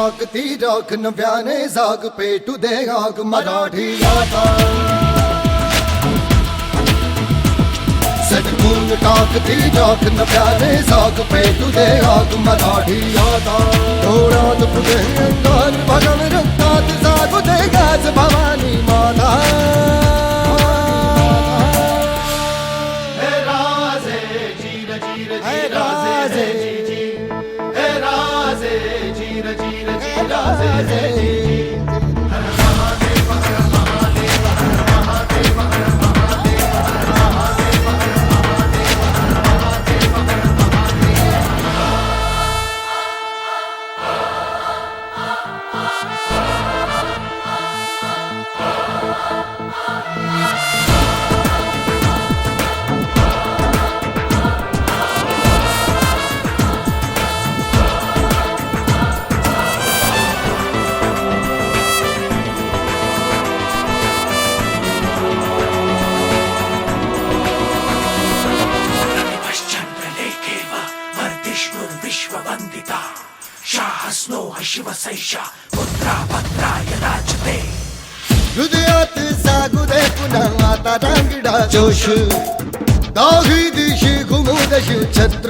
टाकती राख नव्याने जाग पेटू दे आग मराठी आता सटकून टाकती राख नव्याने जाग पेटू दे आग मराठी आता डोळ्यात पुढे अंगार भगव रक्तात जागू दे गाज भवानी माता हे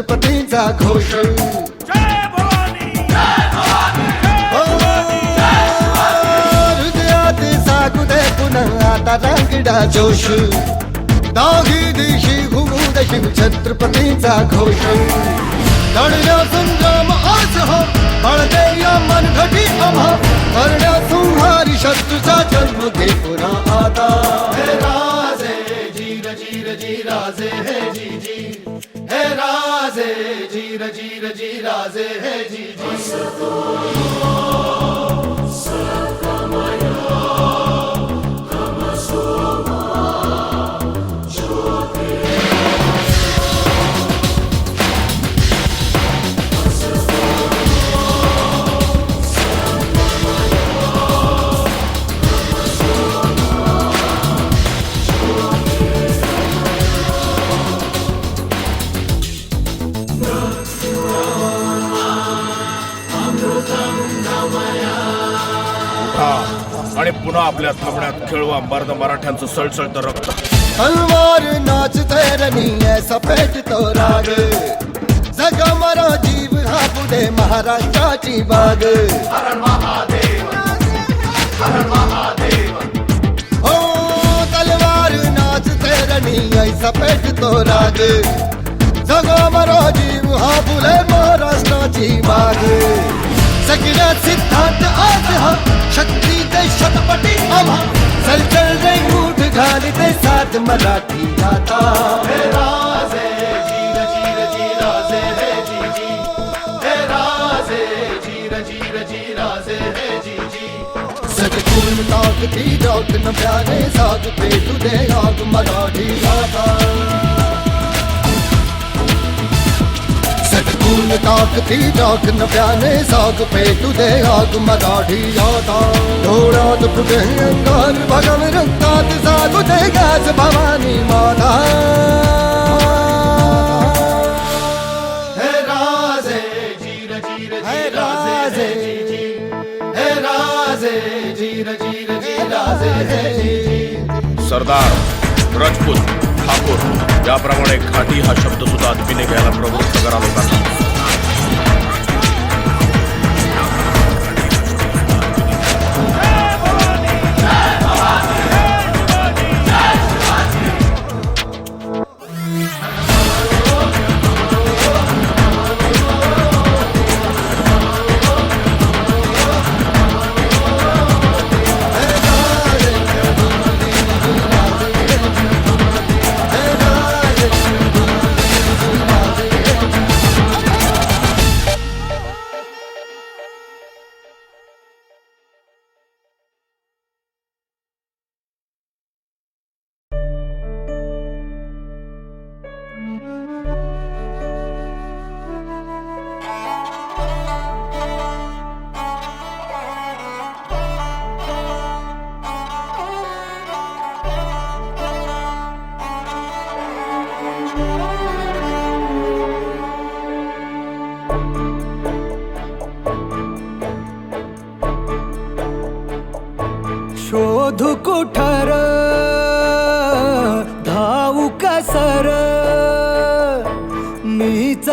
छत्रपतींचा घोष. हो, हृदयात जागू दे पुन्हा आता रांगडा जोश. दोघी दिशी घुमू दशी छत्रपतीचा घोष. लढण्या संग्राम आज हो बळदे या मनघटी आम्हा हो. करण्या संहारी शत्रूचा जन्म घे पुन्हा आता. हे राजे जीर जीर जी राजे हे जी राजे हे. आणि पुन्हा आपल्या थांबण्यात खेळवा मर्द मराठ्यांचं सळसळत रक्त. तलवार नाच तैरनी ऐसा पेट तो राग. जगा मरा जीव हा पुढे महाराष्ट्राची बाग. हो तलवार नाच तैरनी ऐसा पेट तो राग. जगा मरा जीव हा पुढे महाराष्ट्राची बाग. सगळ्या सिद्धांत आज हा शक्ती ते शतपटी आम्हा चल चल रे मूठ घाली ते साथ मराठी आता हे राजे जीर जीर जी राजे हे जी जी हे राजे जीर जीर जी राजे हे जी जी सटकून टाकती डॉक न प्यारे साथ पेटू दे आग मराठी आता सटकून टाकती डाक नव्याने साग पेटू दे आग मराठी आता डोळ्यात फुटे अंगार भगव रक्तात जागू दे गाज भवानी माता राजे जीर जीर राजे राजे जीर जीर जी राजे जी सरदार राजपूत ठाकूर याप्रमाणे घाटी हा शब्द सुद्धा आदमीने घ्यायला प्रवृत्त करा लोकांना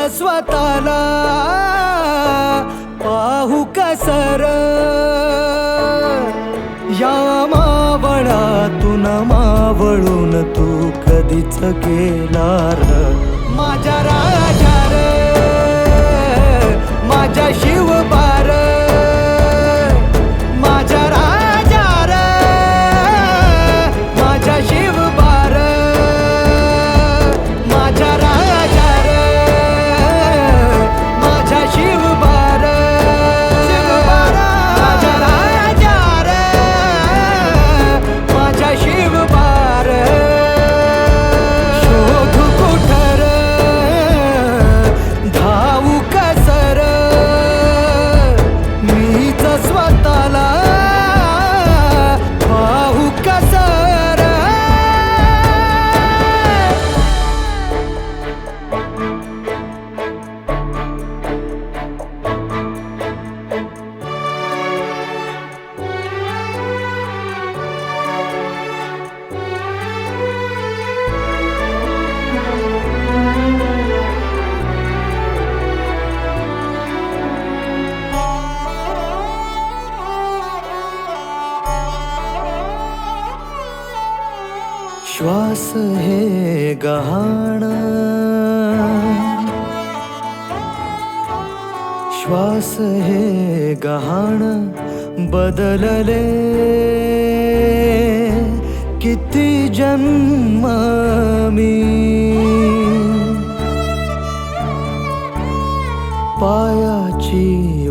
स्वतःला. पाहू कसर या मावळातून मावळून तू कधीच गेला र माझ्या राजा रे माझ्या शिव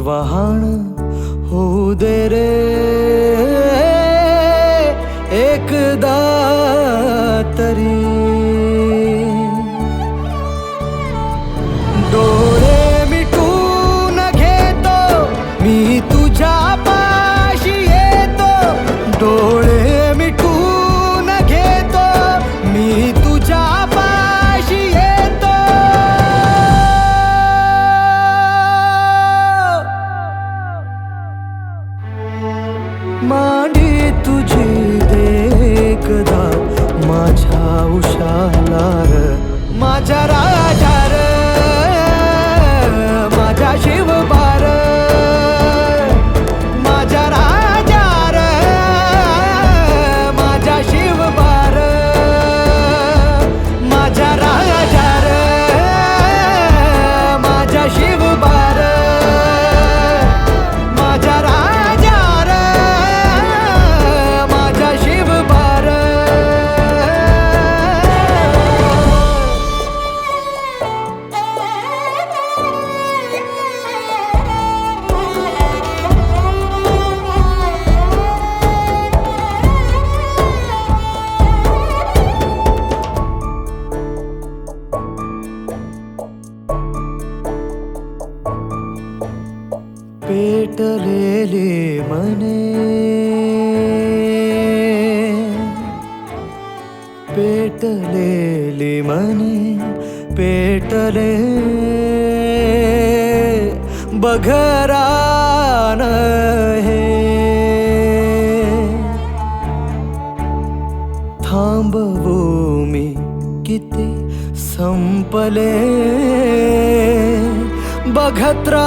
वहण उदर् आले बघत रा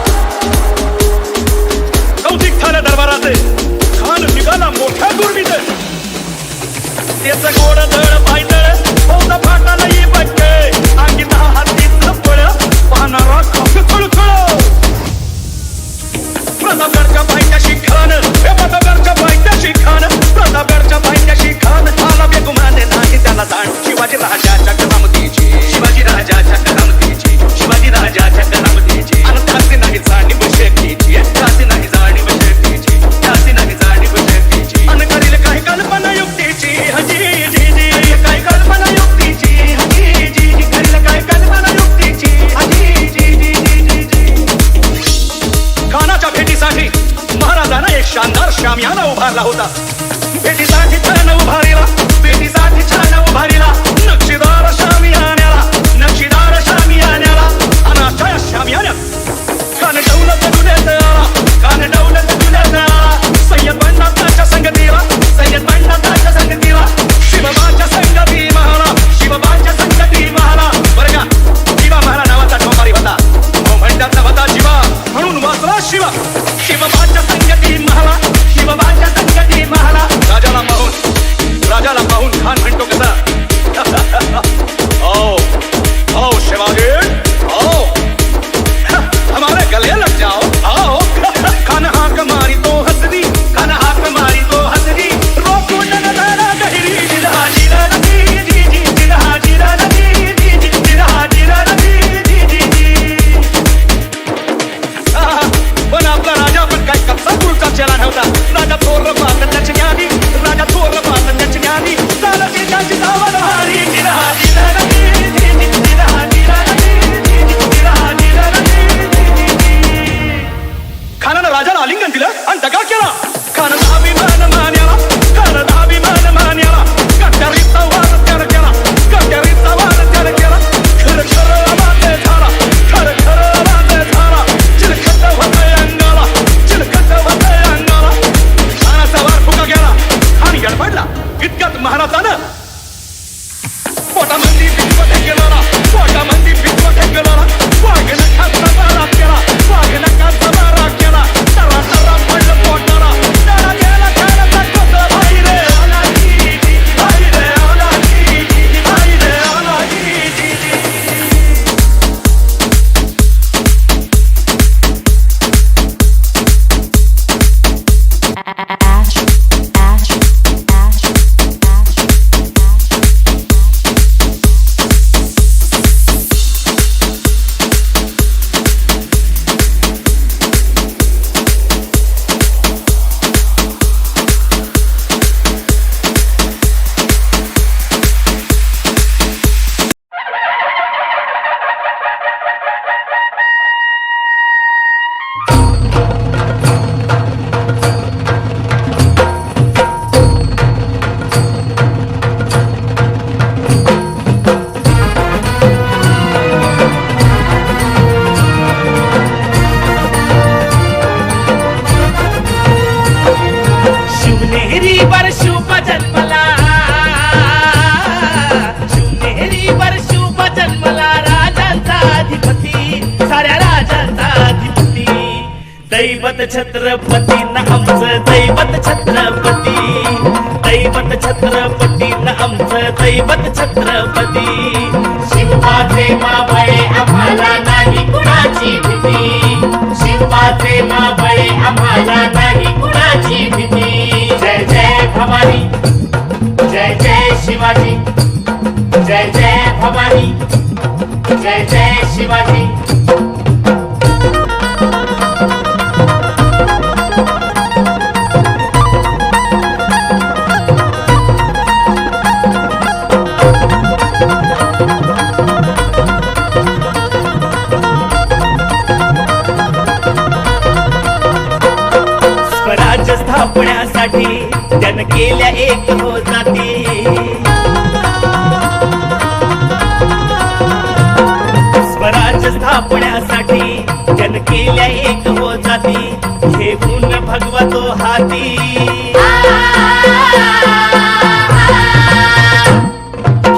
त्याच गोड धड पायदळ फौजा बघते आगी दहा हातीच पळ पाहणारा खप खळखळ. प्रतापगडच्या पायथ्याशी शिवा. म्हणून वाचला शिवा. शिवबाच्या संगती महाला शिवबाच्या संगती महाला. राजाला पाहून राजाला पाहून खान म्हणतो कसा?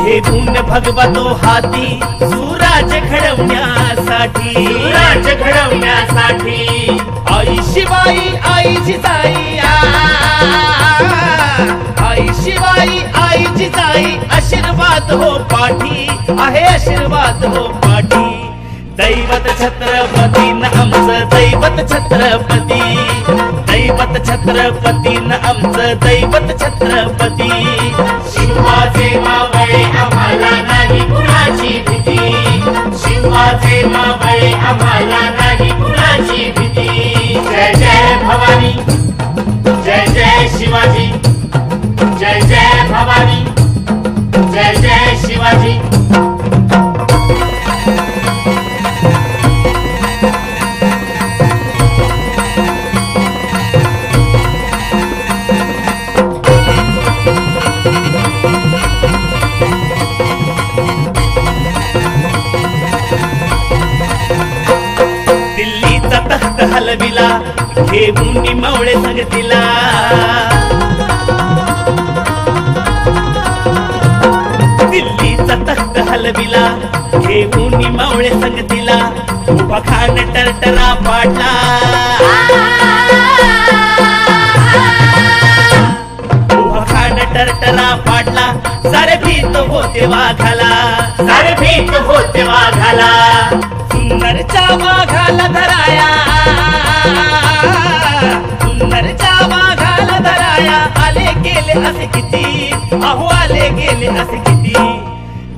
घेऊन भगवतो हाती सुराज घडवण्यासाठी. सुराज घडवण्यासाठी. आई शिवाई आई जिजाई आ. आई शिवाई आई जिजाई आशीर्वाद हो पाठी. आहे आशीर्वाद हो पाठी. दैवत छत्रपती न आमचं दैवत छत्रपती. दैवत छत्रपती न आमचं दैवत छत्रपती. शिवाचे मावळे आम्हाला नाही कुणाची भीती. शिवाचे मावळे आम्हाला नाही कुणाची भीती. जय जय भवानी जय जय शिवाजी जय जय भवानी जय जय शिवाजी. संगतीला. पखान टरटरा पाडला पखान टरटरा पाडला सारे भीत होते वाघाला. सारे भीत होते वाघाला. सुंदरच्या वाघाला धराया. सुंदरच्या वाघाला धराया. आले गेले असे किती? अहो आले गेले असे किती?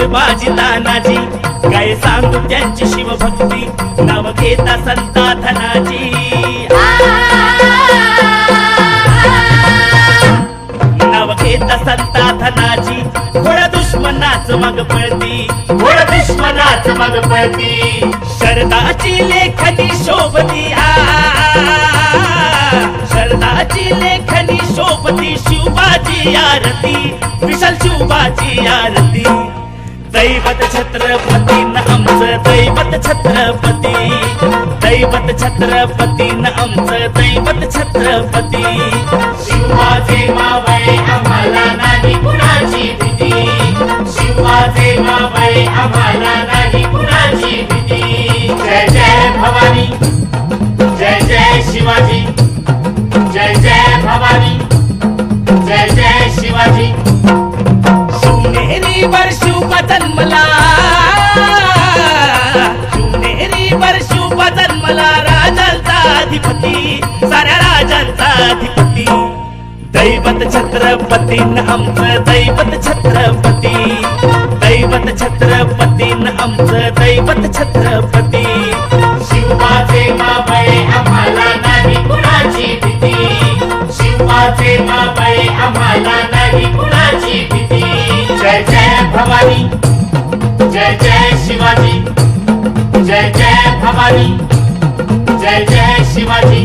होते शूर बाजी नानाजी. काय सांगू त्यांची शिवभक्ती? नाव घेता संता धनाजी नाव घेता संता धनाजी थोड्या दुश्मनाच मग पळती. थोड्या दुश्मनाच मग पळती. शरदाची लेखनी शोभती. शरदाची लेखनी शोभती. शिवबाजी आरती. विशाल शिवबाजी आरती. दैवत छत्रपती न आमचं दैवत छत्रपती. दैवत छत्रपती न आमचं दैवत छत्रपती. शिवाचे मावळे आम्हाला नाही कुणाची भीती. शिवाचे मावळे आम्हाला नाही कुणाची भीती. जय जय भवानी जय जय शिवाजी. अधिपती दैवत छत्रपती न आमचं दैवत छत्रपती दैवत छत्रपती न आमचं दैवत छत्रपती. शिवाचे मावळे आम्हाला नाही कुणाची भीती. शिवाचे मावळे आम्हाला नाही कुणाची भीती. जय जय भवानी जय जय शिवाजी जय जय भवानी जय जय शिवाजी.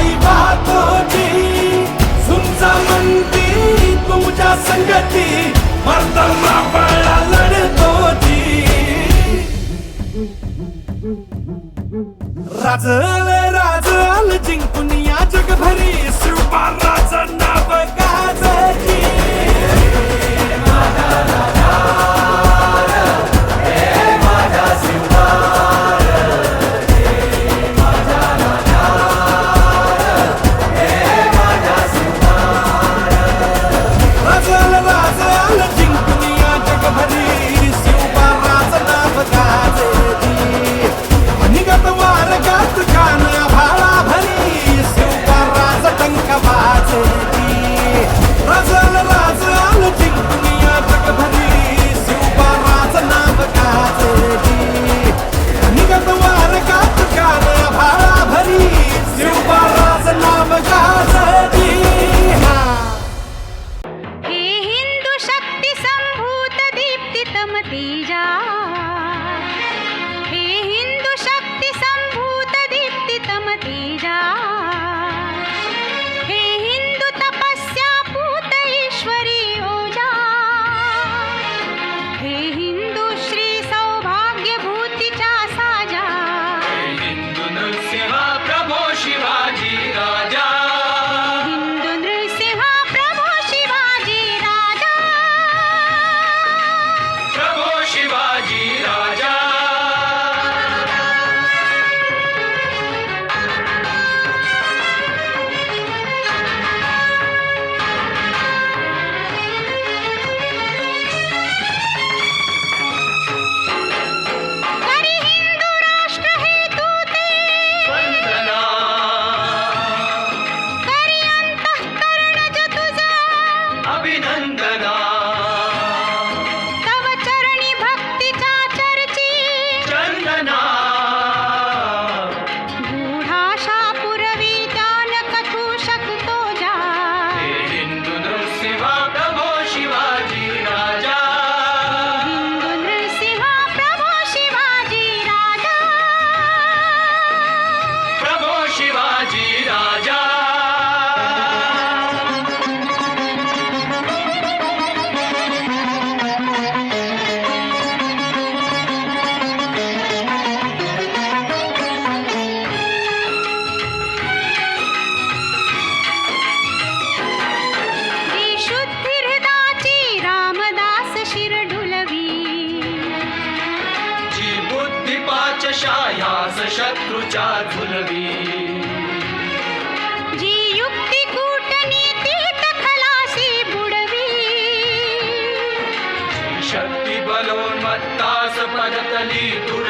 जीवन पायी पाहतोची सुमचा म्हणती तुमच्या संगती मरताना बळा लढतोची राजल राजल जिंकून या जगभरी शिवबा राजा नाव शत्रूच्या झुलवी जी युक्ती कूटनीतीत खलासी बुडवी। शक्ती बलोन्मत्तास पदतली तुडवी